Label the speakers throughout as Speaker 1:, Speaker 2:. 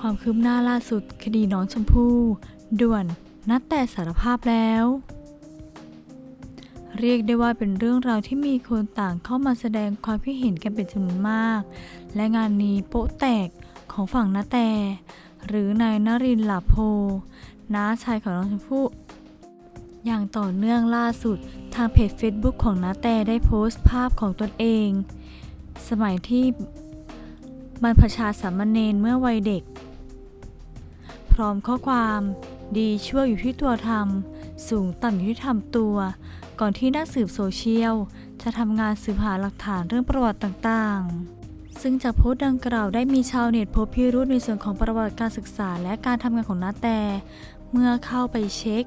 Speaker 1: ความคืบหน้าล่าสุดคดีน้องชมพู่ด่วนนัดแต่สารภาพแล้ว เรียกได้ว่าเป็นเรื่องราวที่มีคนต่างเข้ามาแสดงความคิดเห็นกันเป็นจำนวนมาก และงานนี้โป๊ะแตกของฝั่งนาแต่ หรือนายนรินทร์หลาโพน้าชายของน้องชมพู่อย่างต่อเนื่องล่าสุดทางเพจ Facebook ของนาแต่ได้โพสต์ภาพของตนเอง สมัยที่บรรพชาสามเณรเมื่อวัยเด็ก ร้อมข้อความ ดีชั่วอยู่ที่ตัวทำสูงต่ำอยู่ที่ทำตัว ก่อนที่นักสืบโซเชียล จะทำงานสืบหาหลักฐานเรื่องประวัติต่างๆ ซึ่งจากโพสต์ดังกล่าวได้มีชาวเน็ตพบพิรุธในส่วนของประวัติการศึกษาและการทำงานของนาแต่ เมื่อเข้าไปเช็ค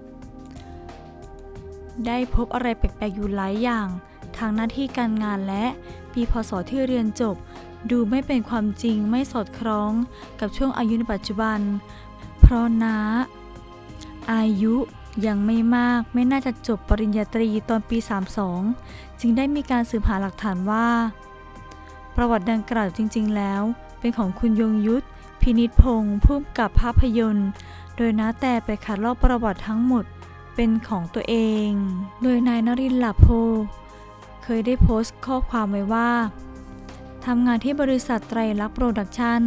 Speaker 1: ได้พบอะไรแปลกๆอยู่หลายอย่างทางหน้าที่การงานและปีพศที่เรียนจบ ดูไม่เป็นความจริงไม่สอดคล้องกับช่วงอายุในปัจจุบัน ราะน้าอายุยังไม่มากไม่น่าจะจบปริญญาตรีตอนปี 32 จึงได้มีการสืบหาหลักฐานว่า ประวัติดังกล่าวจริง ๆ แล้ว เป็นของคุณยงยุทธพินิษพงศ์ผู้กำกับภาพยนตร์ โดยน้าแต่ไปคัดลอกประวัติทั้งหมดเป็นของตัวเอง โดยนายนรินทร์หลับโพ เคยได้โพสต์ข้อความไว้ว่าทำงานที่บริษัทไตรลักษณ์โปรดักชั่น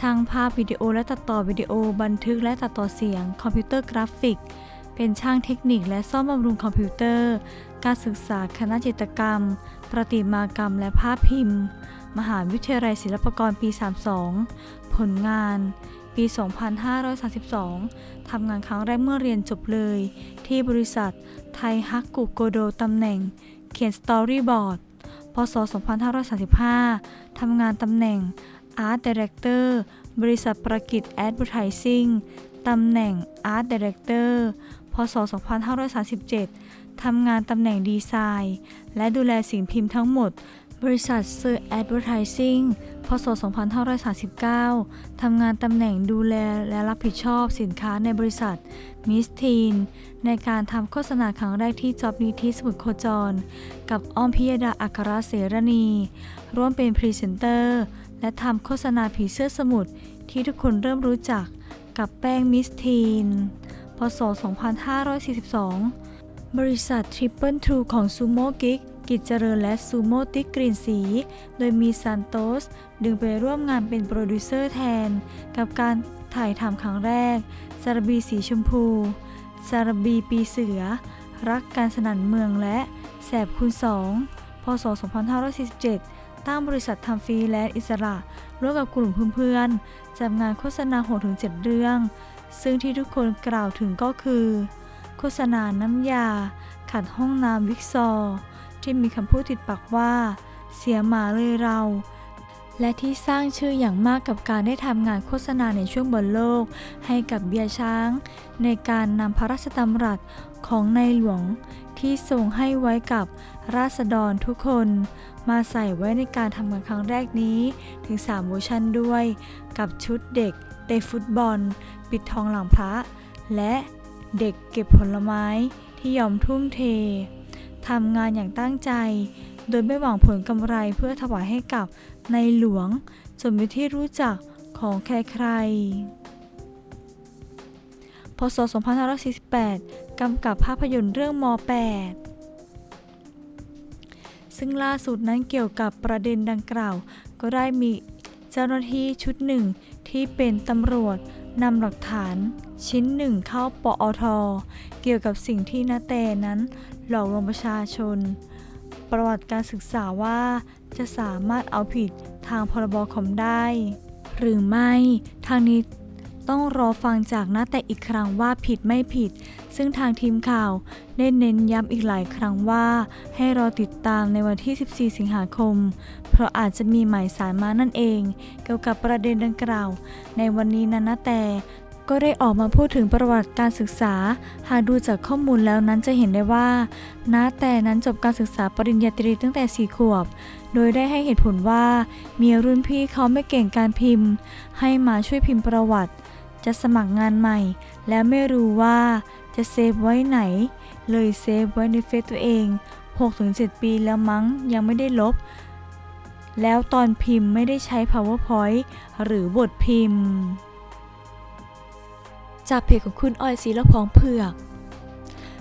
Speaker 1: ช่างภาพวิดีโอและตัดต่อวิดีโอ บันทึกและตัดต่อเสียง คอมพิวเตอร์กราฟิก เป็นช่างเทคนิคและซ่อมบำรุงคอมพิวเตอร์ การศึกษาคณะจิตรกรรม ประติมากรรมและภาพพิมพ์ มหาวิทยาลัยศิลปากรปี 32 ผลงาน ปี 2532 ทำงานครั้งแรกเมื่อเรียนจบเลย ที่บริษัทไทยฮักกุโกโดตำแหน่ง เขียนสตอรี่บอร์ด พศ 2535 ทำงานตำแหน่ง Art Director บริษัทประกิจ Advertising ตำแหน่ง Art Director พศ 2537 ทำงานตำแหน่งดีไซน์ และดูแลสิ่งพิมพ์ทั้งหมด บริษัทสื่อ Advertising พศ 2539 ทำงานตำแหน่งดูแลและรับผิดชอบสินค้าในบริษัทมิสทีนในการทำโฆษณาครั้งแรกที่จ็อบนี้ที่สมุทรโคจร กับอ้อมพิยดาอัครเสรณี ร่วมเป็นพรีเซนเตอร์ และทำโฆษณาผีเสื้อสมุทรที่ทุกคนเริ่มรู้จักกับแป้งมิสทีน พศ 2542 บริษัท Triple True ของซูโม่กิกกิจเจริญและซูโม่ติ๊กกรีนสี โดยมีซานโตส ดึงไปร่วมงานเป็นโปรดิวเซอร์แทน กับการถ่ายทำครั้งแรกสารบีสีชมพูสารบีปีเสือ รักการสนั่นเมืองและแสบคูณสองพศ 2547 ตั้งบริษัททำฟรีแลนซ์อิสระ ร่วมกับกลุ่มเพื่อนๆจัดงานโฆษณา6-7เรื่อง ซึ่งที่ทุกคนกล่าวถึงก็คือ โฆษณาน้ำยา ขัดห้องน้ำวิกซอร์ที่มีคำพูดติดปากว่า เสียหมาเลยเรา และที่สร้างชื่ออย่างมากกับการได้ทำงานโฆษณาในช่วงบอลโลก ให้กับเบียร์ช้าง ในการนำพระราชดำรัสของในหลวง ที่ทรงให้ไว้กับราษฎรทุกคน มาใส่ไว้ในการทำงานครั้งแรกนี้ถึง 3 เวอร์ชันด้วย กับชุดเด็กเตะฟุตบอล ปิดทองหลังพระ และเด็กเก็บผลไม้ที่ยอมทุ่มเททำงานอย่างตั้งใจ โดยไม่หวังผลกำไรเพื่อถวายให้กับในหลวงจนเป็นที่รู้จักของใครๆพศ 2548 กำกับภาพยนตร์เรื่องม .8 ซึ่งล่าสุดนั้นเกี่ยวกับประเด็นดังกล่าว ก็ได้มีเจ้าหน้าที่ชุดหนึ่งที่เป็นตำรวจนำหลักฐานชิ้นหนึ่งเข้าปอท เกี่ยวกับสิ่งที่นาเตนั้น หลอกลวงประชาชน ประวัติการศึกษาว่าจะสามารถเอาผิดทางพรบคอมได้ หรือไม่ทางนี้ต้องรอฟังจากนาแตอีกครั้งว่าผิดไม่ผิด ซึ่งทางทีมข่าวได้เน้นย้ำอีกหลายครั้งว่า ให้รอติดตามในวันที่ 14 สิงหาคม เพราะอาจจะมีหมายสารมานั่นเอง เกี่ยวกับประเด็นดังกล่าว ในวันนี้นันนาแต่ก็ได้ออกมาพูดถึงประวัติการศึกษา หากดูจากข้อมูลแล้วนั้นจะเห็นได้ว่านาแต่นั้นจบการศึกษาปริญญาตรีตั้งแต่ 4 ขวบ โดยได้ให้เหตุผลว่า มีรุ่นพี่เขาไม่เก่งการพิมพ์ ให้มาช่วยพิมพ์ประวัติ จะสมัครงานใหม่ แล้วไม่รู้ว่า จะเซฟไว้ไหน เลยเซฟไว้ในเฟซตัวเอง 6-7 ปีแล้วมั้งยังไม่ได้ลบ แล้วตอนพิมพ์ไม่ได้ใช้ powerpoint หรือบทพิมพ์ จากเพจของคุณออยศรีละพองเผือก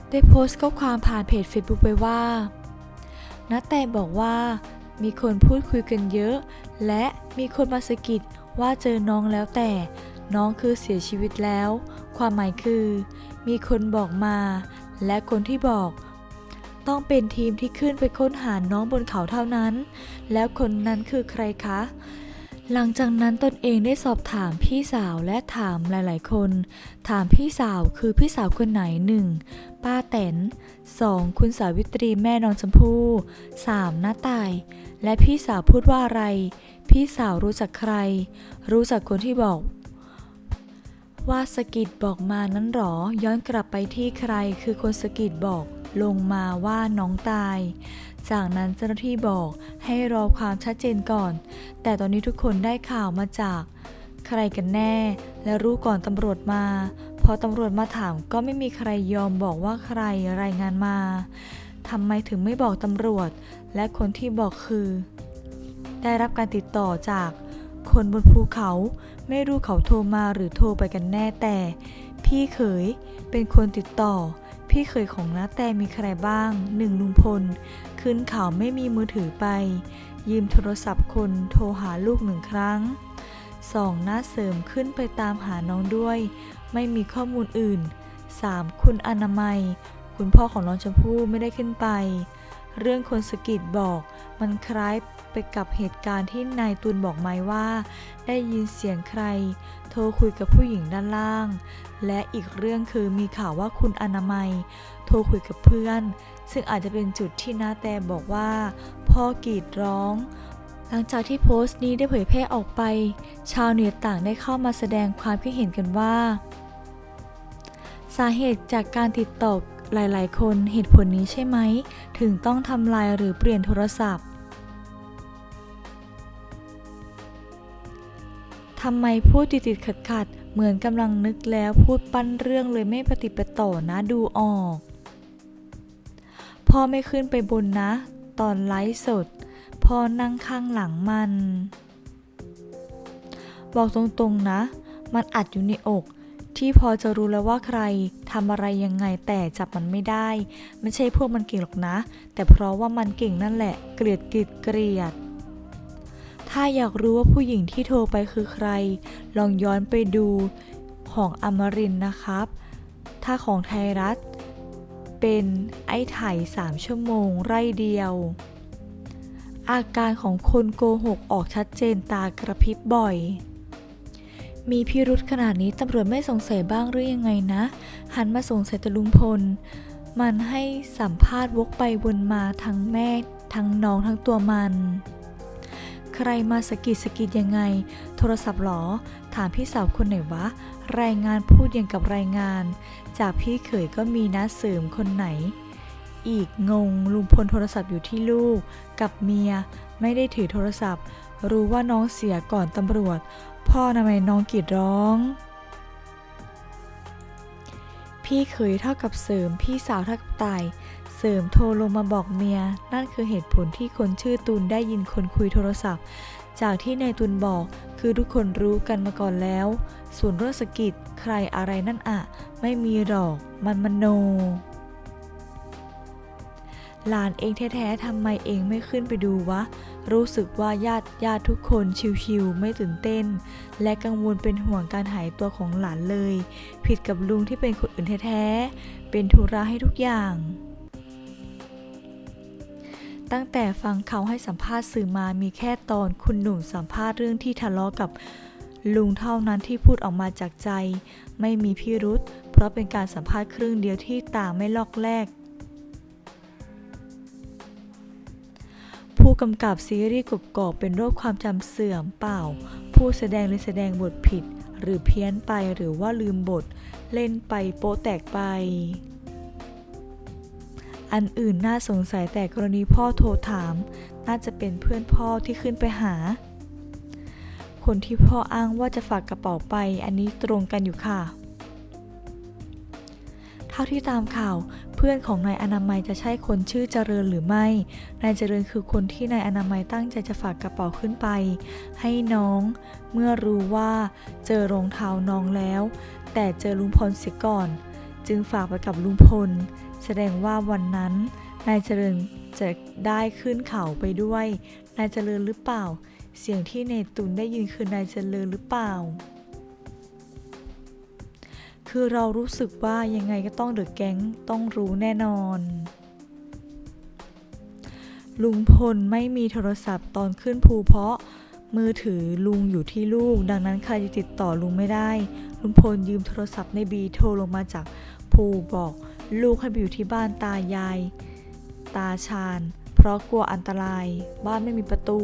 Speaker 1: ได้โพสต์ข้อความผ่านเพจ Facebook ไว้ว่าณแต่บอกว่ามีคนพูดคุยกันเยอะ และมีคนมาสะกิดว่าเจอน้องแล้วแต่ น้องคือเสียชีวิตแล้ว ความหมายคือ มีคนบอกมา และคนที่บอก ต้องเป็นทีมที่ขึ้นไปค้นหาน้องบนเขาเท่านั้น แล้วคนนั้นคือใครคะ หลังจากนั้นตนเองได้สอบถามพี่สาวและถามหลาย ๆ คน ถามพี่สาวคือพี่สาวคนไหนหนึ่งป้าแตน 2. คุณสาวิตรีแม่น้องชมพู่ 3. น้าตาย และพี่สาวพูดว่าอะไร พี่สาวรู้จักใคร รู้จักคนที่บอก ว่าสกิดบอกมานั้นหรอ ย้อนกลับไปที่ใครคือคนสกิดบอกลงมาว่าน้องตาย จากนั้นเจ้าหน้าที่บอกให้รอความชัดเจนก่อน แต่ตอนนี้ทุกคนได้ข่าวมาจาก ใครกันแน่ และรู้ก่อนตำรวจมา พอตำรวจมาถามก็ไม่มีใครยอมบอกว่าใครรายงานมาทำไมถึงไม่บอกตำรวจ และคนที่บอกคือ ได้รับการติดต่อจาก คนบนภูเขาไม่รู้เขาโทรมาหรือโทรไปกันแน่แต่ พี่เขยเป็นคนติดต่อ พี่เขยของน้าแต่มีใครบ้างหนึ่งลุงพล ขึ้นเขาไม่มีมือถือไป ยืมโทรศัพท์คนโทรหาลูกหนึ่งครั้งสองน้าเสริมขึ้นไปตามหาน้องด้วย ไม่มีข้อมูลอื่น 3. คุณอนามัย คุณพ่อของน้องชมพู่ไม่ได้ขึ้นไป เรื่องคนสกิดบอก มันคล้ายไปกับเหตุการณ์ที่นายตูนบอกไหมว่า ได้ยินเสียงใคร โทรคุยกับผู้หญิงด้านล่าง และอีกเรื่องคือมีข่าวว่าคุณอนามัย โทรคุยกับเพื่อน ซึ่งอาจจะเป็นจุดที่นาแต่บอกว่า พ่อกรีดร้อง หลังจากที่โพสต์นี้ได้เผยแพร่ออกไป ชาวเน็ตต่างได้เข้ามาแสดงความคิดเห็นกันว่า สาเหตุจากการติดต่อ หลาย ๆ คนเหตุผลนี้ใช่ไหม ถึงต้องทำลายหรือเปลี่ยนโทรศัพท์ทำไมพูดติดติดขัดขัดๆเหมือนกำลังนึกแล้วพูดปั้นเรื่องเลยไม่ปฏิปต่อนะดูออก พ่อไม่ขึ้นไปบนนะ ตอนไลฟ์สด พ่อนั่งข้างหลังมัน บอกตรงๆนะ มันอัดอยู่ในอก ที่พอจะรู้แล้วว่าใครทำอะไรยังไงแต่จับมันไม่ได้ ไม่ใช่พวกมันเก่งหรอกนะ แต่เพราะว่ามันเก่งนั่นแหละ เกลียดเกลียดเกลียด ถ้าอยากรู้ว่าผู้หญิงที่โทรไปคือใคร ลองย้อนไปดูของอมรินนะครับ ถ้าของไทยรัฐ เป็นไอ้ไถ่3ชั่วโมงไร่เดียว อาการของคนโกหกออกชัดเจนตากระพริบบ่อย มีพิรุธขนาดนี้ตำรวจไม่สงสัยบ้างหรือยังไงนะ หันมาสงสัยตลุงพล มันให้สัมภาษณ์วกไปวนมาทั้งแม่ ทั้งน้องทั้งตัวมัน ใครมาสกิดสกิดยังไง โทรศัพท์หรอ ถามพี่สาวคนไหนวะ รายงานพูดอย่างกับรายงาน จากพี่เขยก็มีนะเสริมคนไหน อีกงงลุงพลโทรศัพท์อยู่ที่ลูก กับเมีย ไม่ได้ถือโทรศัพท์ รู้ว่าน้องเสียก่อนตำรวจ พ่อทำไมน้องกรีดร้อง พี่เขยเท่ากับเสริมพี่สาวเท่ากับตาย เสริมโทรลงมาบอกเมีย นั่นคือเหตุผลที่คนชื่อตูนได้ยินคนคุยโทรศัพท์ จากที่นายตูนบอกคือทุกคนรู้กันมาก่อนแล้ว ส่วนเรื่องสะกิดใครอะไรนั่นอะ ไม่มีหรอก มันมโน หลานเองแท้ๆทำไมเองไม่ขึ้นไปดูวะ รู้สึกว่าญาติญาติทุกคนชิวๆไม่ตื่นเต้น และกังวลเป็นห่วงการหายตัวของหลานเลย ผิดกับลุงที่เป็นคนอื่นแท้ๆ เป็นธุระให้ทุกอย่างตั้งแต่ฟังเขาให้สัมภาษณ์สื่อมามีแค่ตอนคุณหนุ่มสัมภาษณ์เรื่องที่ทะเลาะกับลุงเท่านั้นที่พูดออกมาจากใจ ไม่มีพิรุษ เพราะเป็นการสัมภาษณ์ครึ่งเดียวที่ต่างไม่ลอกแลก ผู้กำกับซีรีส์กบกอกเป็นโรคความจำเสื่อมเปล่า ผู้แสดงเลยแสดงบทผิด หรือเพี้ยนไปหรือว่าลืมบท เล่นไปโป๊ะแตกไป อันอื่นน่าสงสัยแต่กรณีพ่อโทรถาม น่าจะเป็นเพื่อนพ่อที่ขึ้นไปหา คนที่พ่ออ้างว่าจะฝากกระเป๋าไป อันนี้ตรงกันอยู่ค่ะาที่ตามข่าว เพื่อนของนายอนามัยจะใช่คนชื่อเจริญหรือไม่ นายเจริญคือคนที่นายอนามัยตั้งใจจะฝากกระเป๋าขึ้นไป ให้น้อง เมื่อรู้ว่าเจอรองเท้าน้องแล้ว แต่เจอลุงพลเสียก่อน จึงฝากไปกับลุงพล แสดงว่าวันนั้น นายเจริญจะได้ขึ้นเขาไปด้วย นายเจริญหรือเปล่า เสียงที่เนตุนได้ยินคือนายเจริญหรือเปล่า คือเรารู้สึกว่ายังไงก็ต้องเดอะแก๊งต้องรู้แน่นอน ลุงพลไม่มีโทรศัพท์ตอนขึ้นภูเพราะมือถือลุงอยู่ที่ลูก ดังนั้นใครจะติดต่อลุงไม่ได้ ลุงพลยืมโทรศัพท์ในบีโทรลงมาจากภูบอกลูกให้ไปอยู่ที่บ้านตายาย ตาชาญ เพราะกลัวอันตราย บ้านไม่มีประตู